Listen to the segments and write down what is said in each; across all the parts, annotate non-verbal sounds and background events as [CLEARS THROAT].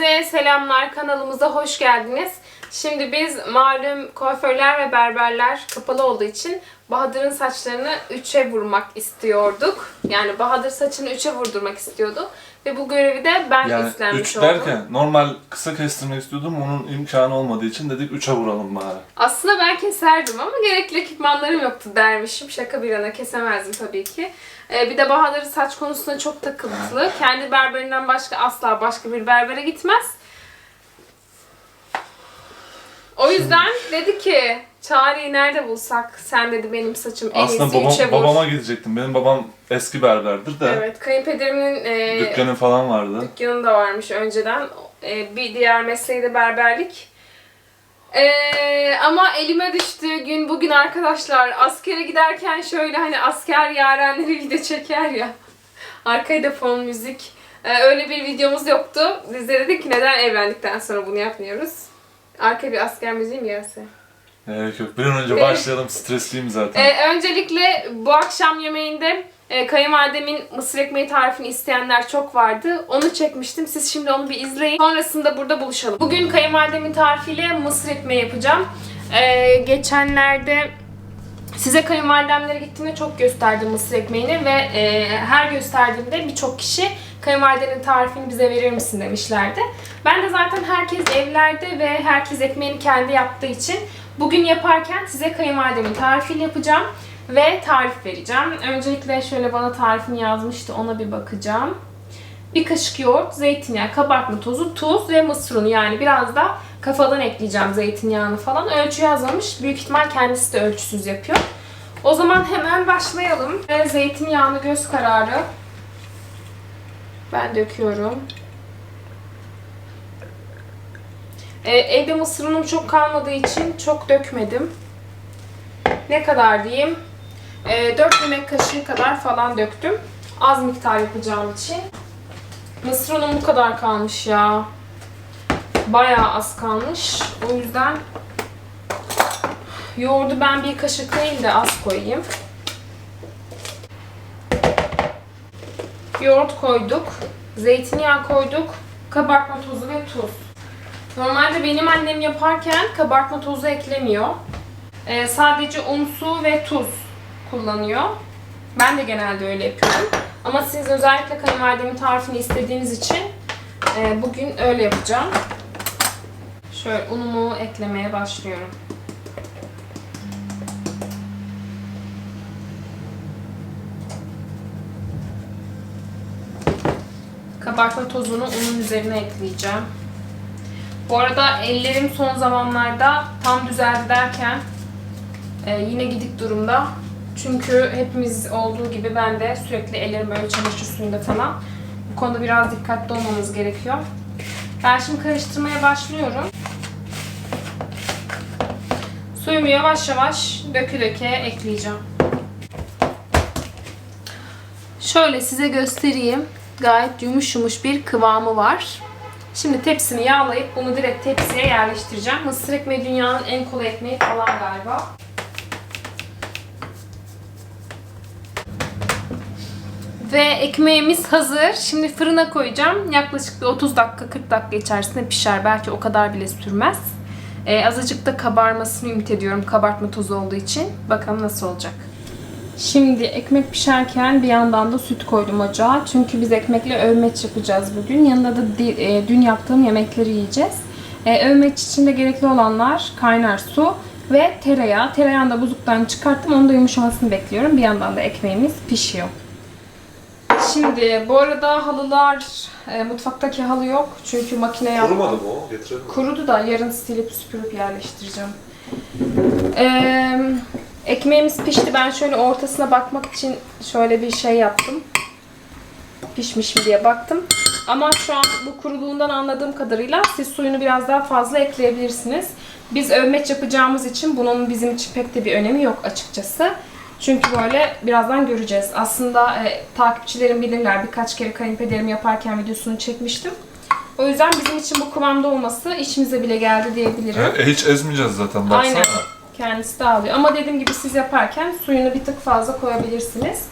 Herkese selamlar. Kanalımıza hoş geldiniz. Şimdi biz malum kuaförler ve berberler kapalı olduğu için Bahadır'ın saçlarını üçe vurmak istiyorduk. Yani Bahadır saçını üçe vurdurmak istiyordu. Ve bu görevi de ben Yani üstlenmiş 3 oldum. derken normal kısa kestirmek istiyordum. Onun imkanı olmadığı için dedik 3'e vuralım bari. Aslında ben keserdim ama gerekli ekipmanlarım yoktu dermişim. Şaka bir yana kesemezdim tabii ki. Ee, bir de Bahadır saç konusunda çok takıntılı. Kendi berberinden başka asla başka bir berbere gitmez. O yüzden dedi ki Çağrı'yı nerede bulsak sen dedi benim saçım en Aslında iyisi babam, üçe vur. babama gidecektim. Benim babam eski berberdir de. Evet kayınpederimin e, Dükkanı falan vardı. Dükkanım da varmış önceden. Ee, bir diğer mesleği de berberlik. Ee, ama elime düştüğü gün bugün arkadaşlar askere giderken şöyle hani asker yarenleri video çeker ya. Arkaya da fon müzik. Ee, öyle bir videomuz yoktu. Biz de dedik ki neden evlendikten sonra bunu yapmıyoruz. Arkaya bir asker müziği mi gelse? Gerek yok. Bir an önce başlayalım. Stresliyim zaten. Ee, öncelikle bu akşam yemeğinde e, kayınvalidemin mısır ekmeği tarifini isteyenler çok vardı. Onu çekmiştim. Siz şimdi onu bir izleyin. Sonrasında burada buluşalım. Bugün kayınvalidemin tarifiyle mısır ekmeği yapacağım. Ee, geçenlerde size kayınvalidemlere gittiğimde çok gösterdim mısır ekmeğini ve e, her gösterdiğimde birçok kişi kayınvalidenin tarifini bize verir misin demişlerdi. Ben de zaten herkes evlerde ve herkes ekmeğini kendi yaptığı için bugün yaparken size kayınvalidemin tarifini yapacağım ve tarif vereceğim. Öncelikle şöyle bana tarifini yazmıştı ona bir bakacağım. Bir kaşık yoğurt, zeytinyağı, kabartma tozu, tuz ve mısır unu yani biraz da kafadan ekleyeceğim zeytinyağını falan. Ölçü yazmamış. Büyük ihtimal kendisi de ölçüsüz yapıyor. O zaman hemen başlayalım. Ve zeytinyağını göz kararı ben döküyorum. Ee, evde mısır unum çok kalmadığı için çok dökmedim. Ne kadar diyeyim? Ee, 4 yemek kaşığı kadar falan döktüm. Az miktar yapacağım için. Mısır unum bu kadar kalmış ya. Bayağı az kalmış. O yüzden yoğurdu ben bir kaşık değil de az koyayım. Yoğurt koyduk. Zeytinyağı koyduk. Kabartma tozu ve tuz. Normalde benim annem yaparken kabartma tozu eklemiyor. Ee, sadece un, su ve tuz kullanıyor. Ben de genelde öyle yapıyorum. Ama siz özellikle kayınvalidemin tarifini istediğiniz için e, bugün öyle yapacağım. Şöyle unumu eklemeye başlıyorum. Kabartma tozunu unun üzerine ekleyeceğim. Bu arada ellerim son zamanlarda tam düzeldi derken e, yine gidik durumda. Çünkü hepimiz olduğu gibi ben de sürekli ellerim böyle çamaşır suyunda falan. Bu konuda biraz dikkatli olmamız gerekiyor. Ben şimdi karıştırmaya başlıyorum. Suyumu yavaş yavaş döke döke ekleyeceğim. Şöyle size göstereyim. Gayet yumuş yumuş bir kıvamı var. Şimdi tepsimi yağlayıp bunu direkt tepsiye yerleştireceğim. Mısır ekmeği dünyanın en kolay ekmeği falan galiba. Ve ekmeğimiz hazır. Şimdi fırına koyacağım. Yaklaşık bir 30 dakika 40 dakika içerisinde pişer. Belki o kadar bile sürmez. Ee, azıcık da kabarmasını ümit ediyorum kabartma tozu olduğu için. Bakalım nasıl olacak. Şimdi ekmek pişerken bir yandan da süt koydum ocağa. Çünkü biz ekmekle övmeç yapacağız bugün. Yanında da e, dün yaptığım yemekleri yiyeceğiz. E, övmeç için de gerekli olanlar kaynar su ve tereyağı. Tereyağını da buzluktan çıkarttım. Onun da yumuşamasını bekliyorum. Bir yandan da ekmeğimiz pişiyor. Şimdi bu arada halılar, e, mutfaktaki halı yok. Çünkü makine yaptım. Kurumadı mı o? Getirelim mi? Kurudu da yarın silip süpürüp yerleştireceğim. Ee, ekmeğimiz pişti. Ben şöyle ortasına bakmak için şöyle bir şey yaptım. Pişmiş mi diye baktım. Ama şu an bu kuruduğundan anladığım kadarıyla siz suyunu biraz daha fazla ekleyebilirsiniz. Biz övmeç yapacağımız için bunun bizim için pek de bir önemi yok açıkçası. Çünkü böyle birazdan göreceğiz. Aslında e, takipçilerim bilirler. Birkaç kere kayınpederim yaparken videosunu çekmiştim. O yüzden bizim için bu kıvamda olması işimize bile geldi diyebilirim. E, hiç ezmeyeceğiz zaten baksana. Aynen. Kendisi dağılıyor. Ama dediğim gibi siz yaparken suyunu bir tık fazla koyabilirsiniz.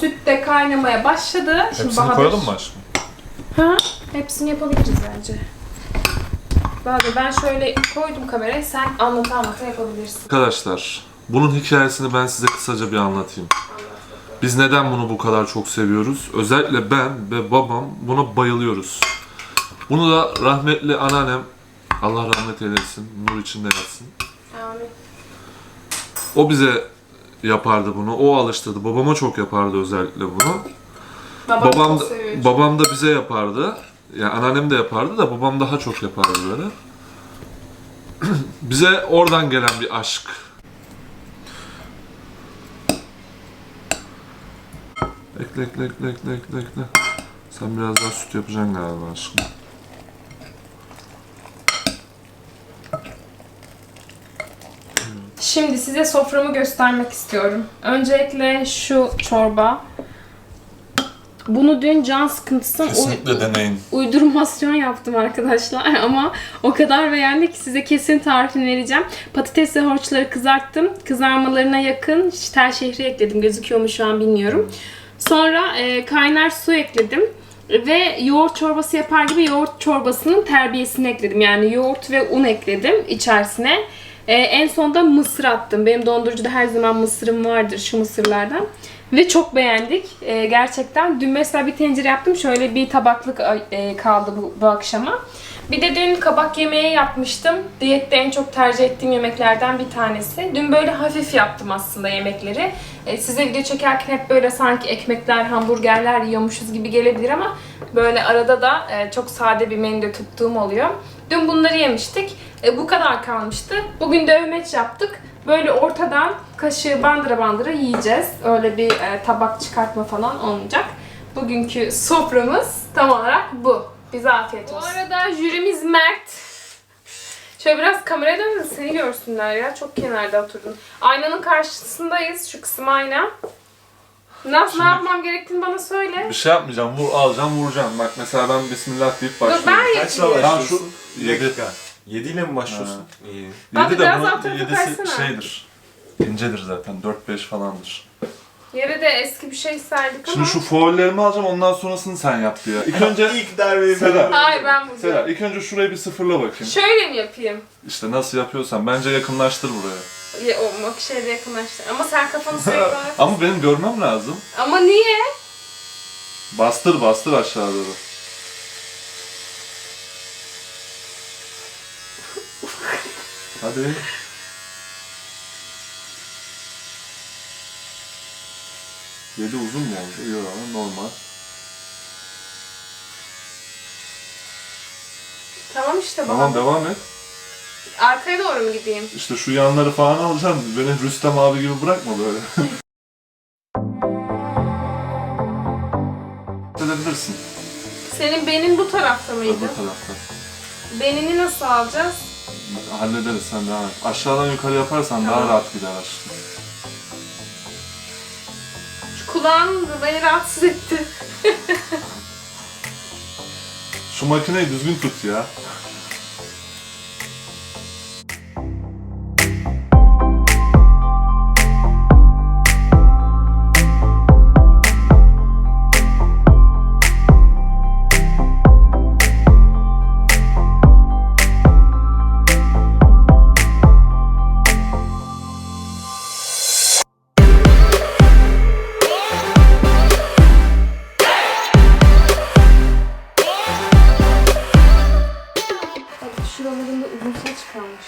Süt de kaynamaya başladı. Şimdi Hepsini Bahadır- koyalım mı aşkım? Ha? Hepsini yapabiliriz bence. Bahadır ben şöyle koydum kamerayı. Sen anlata anlata yapabilirsin. Arkadaşlar, bunun hikayesini ben size kısaca bir anlatayım. Biz neden bunu bu kadar çok seviyoruz? Özellikle ben ve babam buna bayılıyoruz. Bunu da rahmetli anneannem, Allah rahmet eylesin, nur içinde yatsın. Amin. O bize yapardı bunu, o alıştırdı. Babama çok yapardı özellikle bunu. Babam, Babam, seviyor. babam da bize yapardı. Yani anneannem de yapardı da babam daha çok yapardı böyle. [CLEARS THROAT] bize oradan gelen bir aşk. Ekle ekle ekle ekle ekle ekle. Sen biraz daha süt yapacaksın galiba aşkım. Şimdi size soframı göstermek istiyorum. Öncelikle şu çorba. Bunu dün can sıkıntısından deneyin. uydurmasyon yaptım arkadaşlar [LAUGHS] ama o kadar beğendik ki size kesin tarifini vereceğim. Patates ve havuçları kızarttım. Kızarmalarına yakın tel şehri ekledim. Gözüküyor mu şu an bilmiyorum. Sonra e, kaynar su ekledim. Ve yoğurt çorbası yapar gibi yoğurt çorbasının terbiyesini ekledim. Yani yoğurt ve un ekledim içerisine. E, en sonda mısır attım. Benim dondurucuda her zaman mısırım vardır şu mısırlardan. Ve çok beğendik. E, gerçekten. Dün mesela bir tencere yaptım. Şöyle bir tabaklık e, kaldı bu, bu akşama. Bir de dün kabak yemeği yapmıştım. Diyette en çok tercih ettiğim yemeklerden bir tanesi. Dün böyle hafif yaptım aslında yemekleri. E, size video çekerken hep böyle sanki ekmekler, hamburgerler yiyormuşuz gibi gelebilir ama böyle arada da e, çok sade bir menüde tuttuğum oluyor. Dün bunları yemiştik. E, bu kadar kalmıştı. Bugün de övmeç yaptık. Böyle ortadan kaşığı bandıra bandıra yiyeceğiz. Öyle bir e, tabak çıkartma falan olmayacak. Bugünkü soframız tam olarak bu. Bize afiyet olsun. Bu arada jürimiz Mert. Şöyle biraz kameraya dön de seni görsünler ya. Çok kenarda oturdun. Aynanın karşısındayız. Şu kısım ayna. Nasıl ne yapmam gerektiğini bana söyle. Bir şey yapmayacağım. Vur, alacağım, vuracağım. Bak mesela ben Bismillah deyip Dur başlıyorum. ben Kaçla yapayım. Tamam, başlıyorsun? şu Bir yedi. dakika. 7 ile mi başlıyorsun? İyi. Abi Yedi de biraz alt tarafa kaysana. şeydir. İncedir zaten. 4-5 falandır. Yere de eski bir şey serdik ama. Şimdi şu foillerimi alacağım ondan sonrasını sen yap diye. İlk önce ilk darbeyi Seda. Hayır ben vuracağım. Seda ilk önce şurayı bir sıfırla bakayım. Şöyle mi yapayım? İşte nasıl yapıyorsan bence yakınlaştır buraya. Ya, o bak şeyde yakınlaştı. Ama sen kafanı sürekli [LAUGHS] olarak- Ama benim görmem lazım. Ama niye? Bastır bastır aşağı doğru. Hadi. Yedi uzun mu oldu? Yok ama normal. Tamam işte Tamam baba. devam et. Arkaya doğru mu gideyim? İşte şu yanları falan alacaksın. Beni Rüstem abi gibi bırakma böyle. [LAUGHS] Edebilirsin. Senin benim bu tarafta mıydı? Öbür tarafta. Benini nasıl alacağız? Hallederiz sen devam et. Aşağıdan yukarı yaparsan daha Tamam. rahat gider aşkım. Şu kulağın beni rahatsız etti. Şu makineyi düzgün tut ya.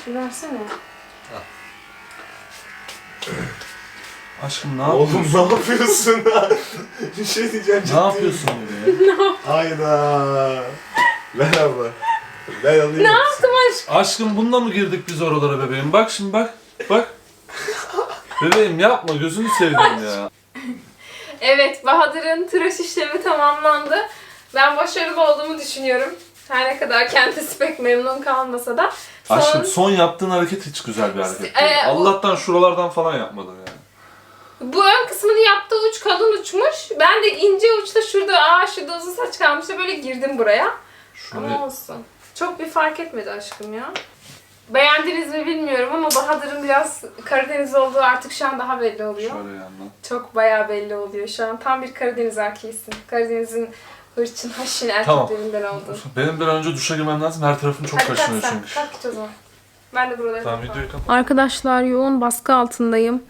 Bir versene. Aşkım ne Oğlum yapıyorsun? ne yapıyorsun ha? [LAUGHS] bir şey diyeceğim. ne ciddi. yapıyorsun ya? [LAUGHS] Hayda. Merhaba. Ben alayım. Ne yaptım aşkım? Aşkım bununla mı girdik biz oralara bebeğim? Bak şimdi bak. Bak. [LAUGHS] Bebeğim yapma gözünü seveyim ya. Evet, Bahadır'ın tıraş işlemi tamamlandı. Ben başarılı olduğumu düşünüyorum. Her ne kadar kendisi pek memnun kalmasa da. Son... Aşkım son yaptığın hareket hiç güzel bir hareket değil. Ee, Allah'tan şuralardan falan yapmadın yani. Bu ön kısmını yaptığı uç kalın uçmuş. Ben de ince uçta şurada, aa şurada uzun saç kalmıştı böyle girdim buraya. Şurayı Ama olsun. Çok bir fark etmedi aşkım ya. Beğendiniz mi bilmiyorum ama Bahadır'ın biraz Karadeniz olduğu artık şu an daha belli oluyor. şöyle yandan. Çok bayağı belli oluyor şu an. Tam bir Karadeniz erkeğisin. Karadeniz'in Hırçın haşin Tamam. erkeklerinden oldun. Benim bir an önce duşa girmem lazım. Her tarafım çok Hadi kalk kaşınıyor sen. çünkü. Kalk git o zaman. Ben de buraları Tamam videoyu kapat. Arkadaşlar yoğun baskı altındayım.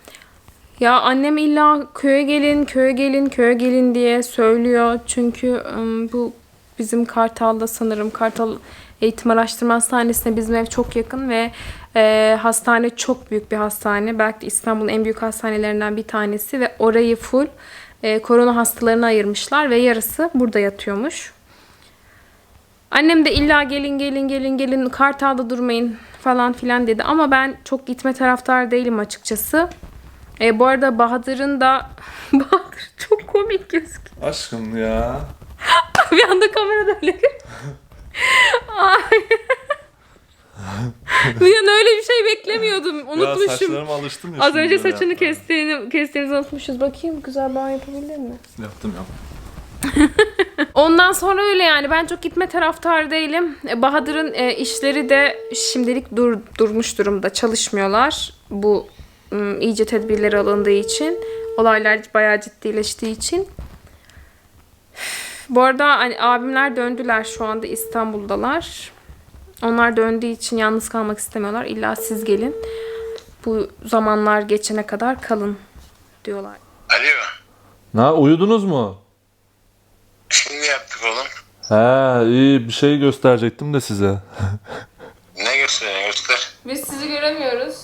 Ya annem illa köye gelin, köye gelin, köye gelin diye söylüyor. Çünkü ım, bu bizim Kartal'da sanırım Kartal Eğitim Araştırma Hastanesi'ne bizim ev çok yakın ve e, hastane çok büyük bir hastane. Belki de İstanbul'un en büyük hastanelerinden bir tanesi ve orayı full e, korona hastalarına ayırmışlar ve yarısı burada yatıyormuş. Annem de illa gelin gelin gelin gelin Kartal'da durmayın falan filan dedi ama ben çok gitme taraftar değilim açıkçası. E, bu arada Bahadır'ın da [LAUGHS] Bahadır çok komik gözüküyor. Aşkım ya. [LAUGHS] Bir anda kamerada öyle [LAUGHS] Ay. [LAUGHS] bir an öyle bir şey beklemiyordum. Ya Unutmuşum. saçlarıma alıştım ya. Az önce saçını kestiğini, kestiğimizi unutmuşuz. Bakayım güzel bağ yapabilir mi? Yaptım yaptım. [LAUGHS] Ondan sonra öyle yani ben çok gitme taraftarı değilim. E, Bahadır'ın e, işleri de şimdilik dur, durmuş durumda çalışmıyorlar. Bu ım, iyice tedbirleri alındığı için. Olaylar bayağı ciddileştiği için. Bu arada hani, abimler döndüler şu anda İstanbul'dalar. Onlar döndüğü için yalnız kalmak istemiyorlar. İlla siz gelin. Bu zamanlar geçene kadar kalın diyorlar. Alo. Ne uyudunuz mu? Şimdi yaptık oğlum. He iyi bir şey gösterecektim de size. [LAUGHS] Ne gösteriyorsun göster. Biz sizi göremiyoruz.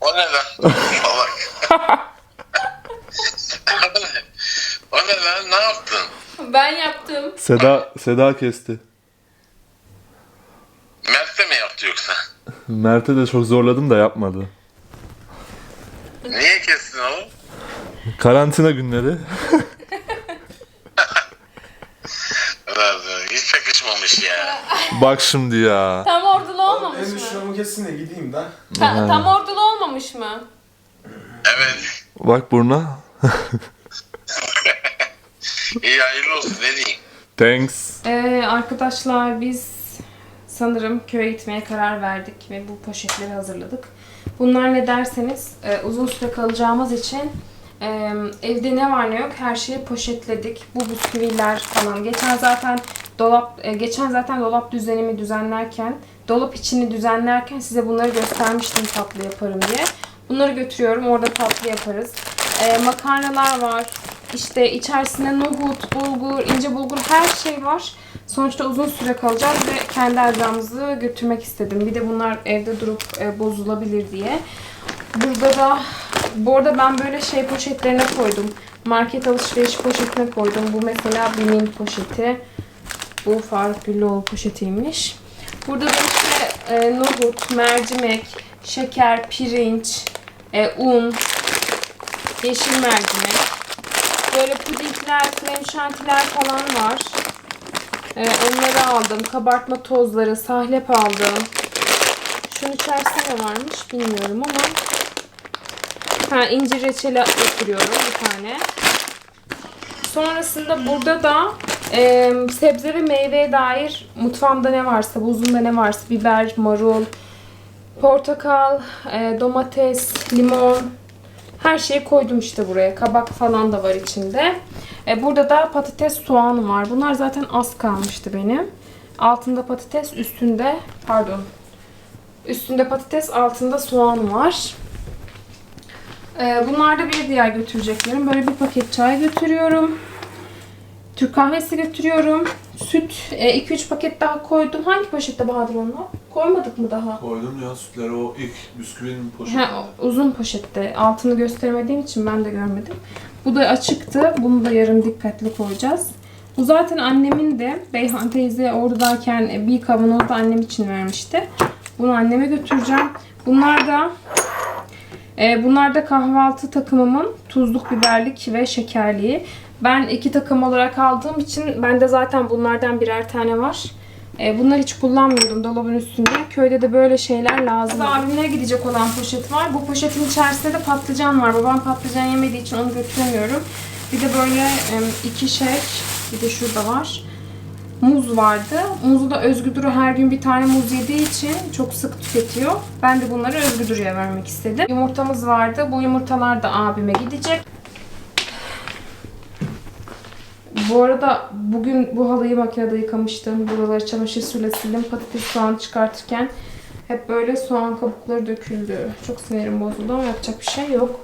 O ne lan? Salak. [LAUGHS] o ne? O ne lan? Ne yaptın? Ben yaptım. Seda Seda kesti. Mert de mi yaptı yoksa? [LAUGHS] Mert'e de çok zorladım da yapmadı. Niye kestin oğlum? Karantina günleri. [LAUGHS] Hiç yakışmamış ya. [LAUGHS] Bak şimdi ya. Tam ordulu olmamış En mı? şuramı kessin de gideyim de. Ta- tam ordulu olmamış mı? Evet. Bak buruna. İyi hayırlı olsun ne diyeyim. Thanks. Ee, arkadaşlar biz sanırım köye gitmeye karar verdik ve bu poşetleri hazırladık. Bunlar ne derseniz e, uzun süre kalacağımız için e, evde ne var ne yok her şeyi poşetledik. Bu bisküviler falan. Geçen zaten dolap e, geçen zaten dolap düzenimi düzenlerken dolap içini düzenlerken size bunları göstermiştim tatlı yaparım diye. Bunları götürüyorum. Orada tatlı yaparız. E, makarnalar var. İşte içerisinde nohut, bulgur, ince bulgur her şey var. Sonuçta uzun süre kalacağız ve kendi erzağımızı götürmek istedim. Bir de bunlar evde durup e, bozulabilir diye. Burada da bu arada ben böyle şey poşetlerine koydum. Market alışveriş poşetine koydum. Bu mesela Bim'in poşeti. Bu Faruk Güllüoğlu poşetiymiş. Burada da işte e, nohut, mercimek, şeker, pirinç, e, un, yeşil mercimek. Böyle pudingler, krem şantiler falan var. Ee, onları aldım. Kabartma tozları, sahlep aldım. Şunun içerisinde ne varmış bilmiyorum ama. Ha, incir reçeli getiriyorum bir tane. Sonrasında burada da e, sebze ve meyveye dair mutfağımda ne varsa, buzumda ne varsa biber, marul, portakal, e, domates, limon, her şeyi koydum işte buraya. Kabak falan da var içinde. E, burada da patates, soğan var. Bunlar zaten az kalmıştı benim. Altında patates, üstünde pardon. Üstünde patates, altında soğan var. E, bunlar da bir diğer götüreceklerim. Böyle bir paket çay götürüyorum. Türk kahvesi götürüyorum. Süt 2-3 paket daha koydum. Hangi poşette Bahadır onlar? Koymadık mı daha? Koydum ya sütleri o ilk bisküvinin Ha, uzun poşette. Altını gösteremediğim için ben de görmedim. Bu da açıktı. Bunu da yarın dikkatli koyacağız. Bu zaten annemin de Beyhan teyze oradayken bir kavanoz da annem için vermişti. Bunu anneme götüreceğim. Bunlar da e, bunlar da kahvaltı takımımın tuzluk, biberlik ve şekerliği. Ben iki takım olarak aldığım için bende zaten bunlardan birer tane var. E, bunları hiç kullanmıyordum dolabın üstünde. Köyde de böyle şeyler lazım. Abimlere gidecek olan poşet var. Bu poşetin içerisinde de patlıcan var. Babam patlıcan yemediği için onu götüremiyorum. Bir de böyle e, iki şey, bir de şurada var. Muz vardı. Muzu da Özgü Duru her gün bir tane muz yediği için çok sık tüketiyor. Ben de bunları Özgü Duru'ya vermek istedim. Yumurtamız vardı. Bu yumurtalar da abime gidecek. Bu arada bugün bu halıyı makinede yıkamıştım. Buraları çamaşır suyuyla sildim. Patates soğan çıkartırken hep böyle soğan kabukları döküldü. Çok sinirim bozuldu ama yapacak bir şey yok.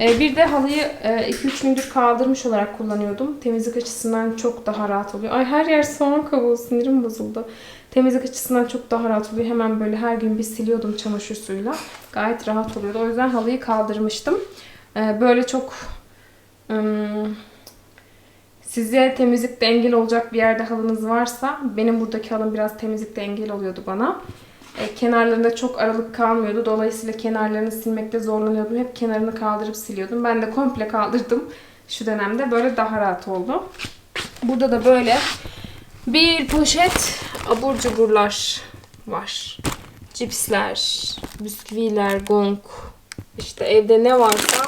Ee, bir de halıyı 2-3 gündür kaldırmış olarak kullanıyordum. Temizlik açısından çok daha rahat oluyor. Ay her yer soğan kabuğu sinirim bozuldu. Temizlik açısından çok daha rahat oluyor. Hemen böyle her gün bir siliyordum çamaşır suyuyla. Gayet rahat oluyordu. O yüzden halıyı kaldırmıştım. Ee, böyle çok ım, size temizlikte engel olacak bir yerde halınız varsa benim buradaki halım biraz temizlikte engel oluyordu bana. E, kenarlarında çok aralık kalmıyordu. Dolayısıyla kenarlarını silmekte zorlanıyordum. Hep kenarını kaldırıp siliyordum. Ben de komple kaldırdım şu dönemde. Böyle daha rahat oldu. Burada da böyle bir poşet abur cuburlar var. Cipsler, bisküviler, gong. İşte evde ne varsa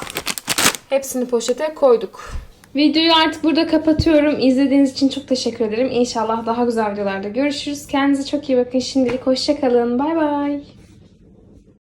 hepsini poşete koyduk. Videoyu artık burada kapatıyorum. İzlediğiniz için çok teşekkür ederim. İnşallah daha güzel videolarda görüşürüz. Kendinize çok iyi bakın. Şimdilik hoşçakalın. Bay bay.